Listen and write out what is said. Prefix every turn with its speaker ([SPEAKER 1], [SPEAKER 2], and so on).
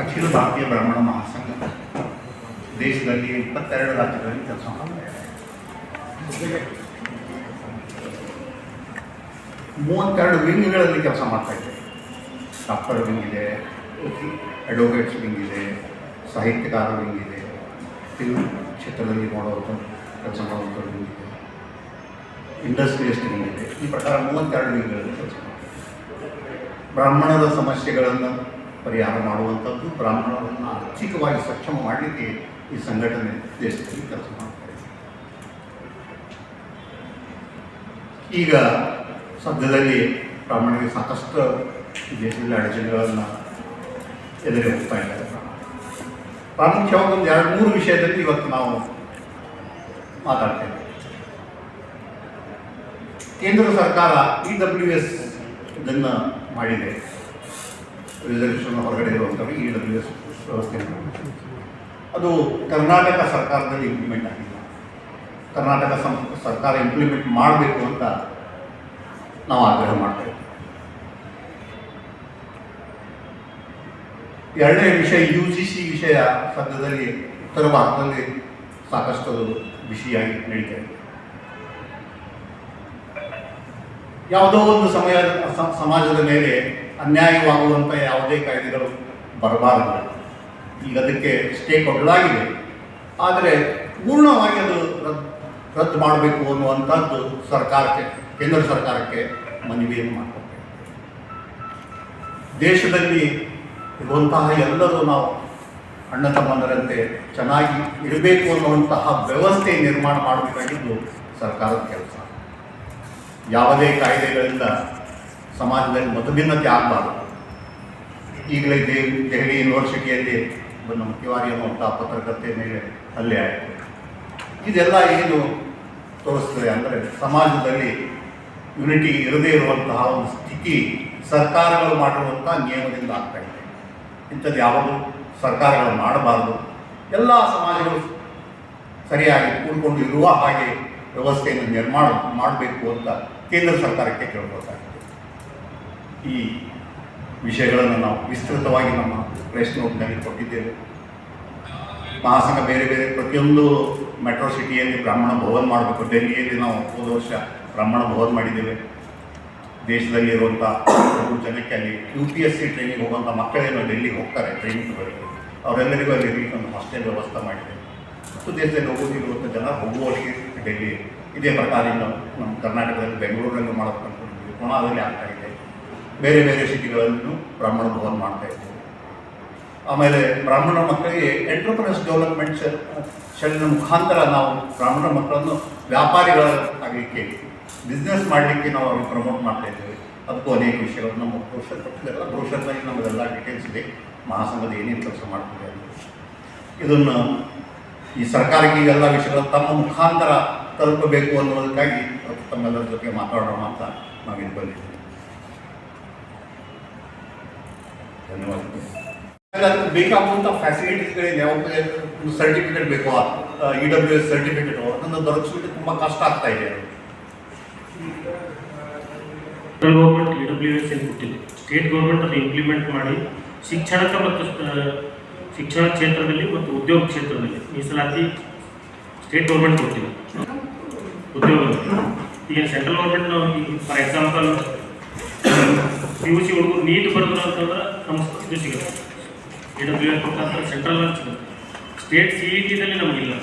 [SPEAKER 1] ಅಖಿಲ ಭಾರತೀಯ ಬ್ರಾಹ್ಮಣ ಮಹಾಸಂಘ. ದೇಶದಲ್ಲಿ ಇಪ್ಪತ್ತೆರಡು ರಾಜ್ಯಗಳಲ್ಲಿ ಕೆಲಸ ಮೂವತ್ತೆರಡು ವಿಂಗ್ಗಳಲ್ಲಿ ಕೆಲಸ ಮಾಡ್ತಾ ಇದ್ದೆ ಡಾಕ್ಟರ್ ವಿಂಗ್ ಇದೆ, ಅಡ್ವೊಕೇಟ್ಸ್ ವಿಂಗ್ ಇದೆ, ಸಾಹಿತ್ಯಕಾರ ವಿಂಗ್ ಇದೆ ಫಿಲ್ಮ್ ಕ್ಷೇತ್ರದಲ್ಲಿ ಮಾಡುವಂಥ ಕೆಲಸ ಮಾಡುವಂಥ ವಿಂಗ್ ಇದೆ. ವಿಂಗ್ ಇದೆ. ಈ ಪ್ರಕಾರ ಮೂವತ್ತೆರಡು ವಿಂಗ್ಗಳಲ್ಲಿ ಕೆಲಸ ಮಾಡ್ತಾರೆ ಬ್ರಾಹ್ಮಣರ ಸಮಸ್ಯೆಗಳನ್ನು ಪರಿಹಾರ ಮಾಡುವಂಥದ್ದು, ಬ್ರಾಹ್ಮಣರನ್ನು ಆರ್ಥಿಕವಾಗಿ ಸಕ್ಷಮ ಮಾಡಲಿಕ್ಕೆ ಈ ಸಂಘಟನೆ ದೇಶದಲ್ಲಿ ಕೆಲಸ ಮಾಡ್ತಾ ಇದೆ. ಈಗ ಸದ್ಯದಲ್ಲಿ ಬ್ರಾಹ್ಮಣರಿಗೆ ಸಾಕಷ್ಟು ದೇಶದಲ್ಲಿ ಅಡಚಣೆಗಳನ್ನು ಎದುರು ಹೋಗ್ತಾ ಇದ್ದಾರೆ ಪ್ರಾಮುಖ್ಯವಾಗಿ ಒಂದು ಎರಡು ಮೂರು ವಿಷಯದಲ್ಲಿ ಇವತ್ತು ನಾವು ಮಾತಾಡ್ತೇವೆ ಕೇಂದ್ರ ಸರ್ಕಾರ ಇ ಡಬ್ಲ್ಯೂ ಎಸ್ ಇದನ್ನು ಮಾಡಿದೆ. ರಿಸರ್ವೇಷನ್ ಹೊರಗಡೆ ಇರುವಂಥವ್ರು ಇ ಡಬ್ಲ್ಯೂ ಎಸ್ ವ್ಯವಸ್ಥೆ ಅದು ಕರ್ನಾಟಕ ಸರ್ಕಾರದಲ್ಲಿ ಇಂಪ್ಲಿಮೆಂಟ್ ಆಗಿಲ್ಲ ಕರ್ನಾಟಕ ಸರ್ಕಾರ ಇಂಪ್ಲಿಮೆಂಟ್ ಮಾಡಬೇಕು ಅಂತ ನಾವು ಆಗ್ರಹ ಮಾಡ್ತೇವೆ ಎರಡನೇ ವಿಷಯ ಯು ಸಿ ಸಿ ವಿಷಯ ಸದ್ಯದಲ್ಲಿ ಉತ್ತರ ಭಾರತದಲ್ಲಿ ಸಾಕಷ್ಟು ಬಿಸಿಯಾಗಿ ನಡೀತಾ ಇದೆ. ಯಾವುದೋ ಒಂದು ಸಮಯ ಸಮಾಜದ ಮೇಲೆ ಅನ್ಯಾಯವಾಗುವಂಥ ಯಾವುದೇ ಕಾಯ್ದೆಗಳು ಬರಬಾರದು. ಈಗ ಅದಕ್ಕೆ ಸ್ಟೇ ಕೊಡಲಾಗಿದೆ ಆದರೆ ಪೂರ್ಣವಾಗಿ ಅದು ರದ್ದು ರದ್ದು ಮಾಡಬೇಕು ಅನ್ನುವಂಥದ್ದು ಸರ್ಕಾರಕ್ಕೆ, ಕೇಂದ್ರ ಸರ್ಕಾರಕ್ಕೆ ಮನವಿಯನ್ನು ಮಾಡಿಕೊಡ್ತೇವೆ ದೇಶದಲ್ಲಿ ಇರುವಂತಹ ಎಲ್ಲರೂ ನಾವು ಅಣ್ಣ ತಮ್ಮಂದರಂತೆ ಚೆನ್ನಾಗಿ ಇರಬೇಕು ಅನ್ನುವಂತಹ ವ್ಯವಸ್ಥೆ ನಿರ್ಮಾಣ ಮಾಡಬೇಕಾಗಿದ್ದು ಸರ್ಕಾರದ ಕೆಲಸ. ಯಾವುದೇ ಕಾಯ್ದೆಗಳಿಂದ ಸಮಾಜದಲ್ಲಿ ಮತಭಿನ್ನತೆ ಆಗಬಾರ್ದು. ಈಗಲೇ ದೆಹಲಿ ಯೂನಿವರ್ಸಿಟಿಯಲ್ಲಿ ನಮ್ಮ ತಿವಾರಿ ಅನ್ನುವಂಥ ಪತ್ರಕರ್ತೆ ಮೇಲೆ ಹಲ್ಲೆ ಆಯಿತು. ಇದೆಲ್ಲ ಏನು ತೋರಿಸ್ತದೆ ಅಂದರೆ ಸಮಾಜದಲ್ಲಿ ಯುನಿಟಿ ಇರದೇ ಇರುವಂತಹ ಒಂದು ಸ್ಥಿತಿ ಸರ್ಕಾರಗಳು ಮಾಡಿರುವಂಥ ನಿಯಮದಿಂದ ಆಗ್ತಾ ಇದೆ. ಇಂಥದ್ದು ಯಾವುದು ಸರ್ಕಾರಗಳು ಮಾಡಬಾರ್ದು. ಎಲ್ಲ ಸಮಾಜಗಳು ಸರಿಯಾಗಿ ಕೂಡಿಕೊಂಡು ಇರುವ ಹಾಗೆ ವ್ಯವಸ್ಥೆಯನ್ನು ನಿರ್ಮಾಣ ಮಾಡಬೇಕು ಅಂತ ಕೇಂದ್ರ ಸರ್ಕಾರಕ್ಕೆ ಕೇಳ್ಕೊಳ್ತಾರೆ ಈ ವಿಷಯಗಳನ್ನು ನಾವು ವಿಸ್ತೃತವಾಗಿ ನಮ್ಮ ಪ್ರೆಸ್ ನೋಟ್ನಲ್ಲಿ ಕೊಟ್ಟಿದ್ದೇವೆ. ಮಹಾಸಂಘ ಬೇರೆ ಬೇರೆ ಪ್ರತಿಯೊಂದು ಮೆಟ್ರೋ ಸಿಟಿಯಲ್ಲಿ ಬ್ರಾಹ್ಮಣ ಭವನ್ ಮಾಡಬೇಕು. ಡೆಲ್ಲಿಯಲ್ಲಿ ನಾವು ಹೋದ ವರ್ಷ ಬ್ರಾಹ್ಮಣ ಭವನ್ ಮಾಡಿದ್ದೇವೆ. ದೇಶದಲ್ಲಿ ಇರುವಂಥ ಜನಕ್ಕೆ ಅಲ್ಲಿ U P S C training ಹೋಗುವಂಥ ಮಕ್ಕಳೇನು ಡೆಲ್ಲಿಗೆ ಹೋಗ್ತಾರೆ ಟ್ರೈನಿಂಗ್ ಬರಲಿಕ್ಕೆ ಅವರೆಲ್ಲರಿಗೂ ಅಲ್ಲಿ ಇರಲಿಕ್ಕೆ ಒಂದು ಹಾಸ್ಟೆಲ್ ವ್ಯವಸ್ಥೆ ಮಾಡಿದೆ. ಮತ್ತು ದೇಶದಲ್ಲಿ ಹೋಗೋದಿರುವಂಥ ಜನ ಹೋಗುವವರಿಗೆ ಡೆಲ್ಲಿ ಇದೇ ಪ್ರಕಾರ ಇನ್ನು ನಮ್ಮ ಕರ್ನಾಟಕದಲ್ಲಿ ಬೆಂಗಳೂರಲ್ಲಿ ಮಾಡೋದು ಅನ್ಕೊಂಡಿದ್ವಿ ಕೋಣದಲ್ಲಿ ಆಗ್ತಾ ಇದೆ. ಬೇರೆ ಬೇರೆ ಸಿಟಿಗಳಲ್ಲೂ ಬ್ರಾಹ್ಮಣ ಭವನ್ ಮಾಡ್ತಾ ಇದ್ದೀವಿ. ಆಮೇಲೆ ಬ್ರಾಹ್ಮಣ ಮಕ್ಕಳಿಗೆ ಎಂಟರ್ಪ್ರೈಸ್ ಡೆವಲಪ್ಮೆಂಟ್ ಶೆಲ್ನ ಮುಖಾಂತರ ನಾವು ಬ್ರಾಹ್ಮಣ ಮಕ್ಕಳನ್ನು ವ್ಯಾಪಾರಿಗಳಾಗಲಿಕ್ಕೆ ಬಿಸ್ನೆಸ್ ಮಾಡಲಿಕ್ಕೆ ನಾವು ಅವ್ರಿಗೆ ಪ್ರಮೋಟ್ ಮಾಡ್ತಾ ಇದ್ದೇವೆ. ಅದಕ್ಕೂ ಅನೇಕ ವಿಷಯಗಳು. ನಮ್ಮ ಬ್ರೋಷರ್ ಕೊಟ್ಟಿದ್ದೆಲ್ಲ ಬ್ರೋಷರ್ನಲ್ಲಿ ನಮಗೆಲ್ಲ ಡೀಟೇಲ್ಸ್ ಇದೆ. ಮಹಾಸಂಘದ ಏನೇನು ಕೆಲಸ ಮಾಡ್ತಿದೆ ಇದನ್ನು ಈ ಸರ್ಕಾರಕ್ಕೆ ಎಲ್ಲ ವಿಷಯಗಳು ತಮ್ಮ ಮುಖಾಂತರ ತಲುಪಬೇಕು ಅನ್ನೋದಕ್ಕಾಗಿ ತಮ್ಮೆಲ್ಲರ ಜೊತೆ ಮಾತಾಡೋಣ ಅಂತ ನಾವು ಇಲ್ಲಿ ಬಂದಿದ್ದೀವಿ. ಅದಕ್ಕೆ ಬೇಕಾಗುವಂಥ ಫೆಸಿಲಿಟೀಸ್ಗಳಿದೆ ಯಾವ ಸರ್ಟಿಫಿಕೇಟ್ ಬೇಕು ಇ ಡಬ್ಲ್ಯೂ ಎಸ್ ಸರ್ಟಿಫಿಕೇಟು ಅದನ್ನು ದೊರಕಿಸ್ಲಿಕ್ಕೆ ತುಂಬ ಕಷ್ಟ ಆಗ್ತಾ ಇದೆ.
[SPEAKER 2] Central government E W S ಏನು ಕೊಟ್ಟಿದೆ ಸ್ಟೇಟ್ ಗೌರ್ಮೆಂಟ್ ಅದು ಇಂಪ್ಲಿಮೆಂಟ್ ಮಾಡಿ ಶಿಕ್ಷಣಕ್ಕೆ ಮತ್ತು ಶಿಕ್ಷಣ ಕ್ಷೇತ್ರದಲ್ಲಿ ಮತ್ತು ಉದ್ಯೋಗ ಕ್ಷೇತ್ರದಲ್ಲಿ ಮೀಸಲಾತಿ ಸ್ಟೇಟ್ ಗೌರ್ಮೆಂಟ್ ಕೊಟ್ಟಿದೆ. ಉದ್ಯೋಗ ಈಗ ಸೆಂಟ್ರಲ್ ಗೌರ್ಮೆಂಟ್ ನಾವು for example P U C ಹುಡುಗರು ನೀಟ್ ಬರೆದ್ರು ಅಂತಂದ್ರೆ ನಮ್ಗೆ ಇದು ಸಿಗುತ್ತೆ. ಎ ಡಬ್ಲ್ಯೂ ಎಸ್ ಮುಖಾಂತರ ಸೆಂಟ್ರಲ್ ಸಿಗುತ್ತೆ. ಸ್ಟೇಟ್ ಸಿ ಇ ಟಿದಲ್ಲಿ ನಮಗಿಲ್ಲ